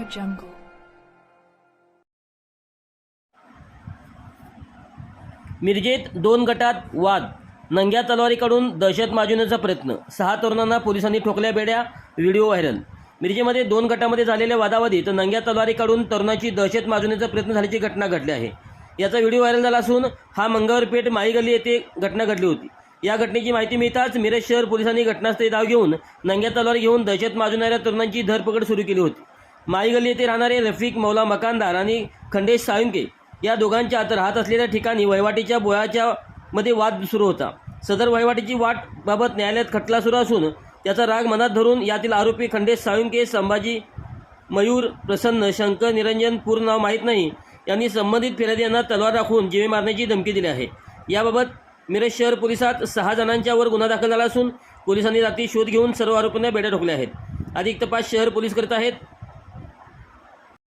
Audio Jungle. मिरजेत दोन गटात वाद. नंग्या तलवारीकडून दहशत माजवण्याचा प्रयत्न. सहा तरुणांना पोलिसांनी ठोकल्या बेड्या. Video viral. मिरजेमध्ये दोन गटामध्ये झालेल्या वादावादीत नंग्या तलवारीकडून तरुणाची दहशत माजवण्याचा प्रयत्न झाल्याची घटना घडली आहे. याचा व्हिडिओ व्हायरल झाला असून हा मंगळवारपेठ माईगल्ली येथे घटना घडली होती. या घटनेची माहिती मिळताच मिरज शहर पोलिसांनी घटनास्थळी धाव घेऊन नंग्या तलवार घेऊन दहशत माजवणाऱ्या तरुणांची धरपकड सुरू केली होती. माईगल्ली येथे राहणारे रफिक मौला मकानदार आणि खंडेश साळुंके या दोघांच्या आत राहत असलेल्या ठिकाणी वहिवाटीच्या बोळाच्या मध्ये वाद सुरू होता. सदर वहिवाटीची वाट बाबत न्यायालयात खटला सुरू असून त्याचा राग मनात धरून यातील आरोपी खंडेश साळुंके संभाजी मयूर प्रसन्न शंकर निरंजन पूर्ण नाव माहीत नाही. यांनी संबंधित फिर्यादी यांना तलवार राखून जीवे मारण्याची धमकी दिली आहे. याबाबत मिरज शहर पोलिसात सहा जणांच्या वर गुन्हा दाखल झाला असून पोलिसांनी रात्री शोध घेऊन सर्व आरोपींना बेड्या ठोकल्या आहेत. अधिक तपास शहर पोलीस करत आहेत.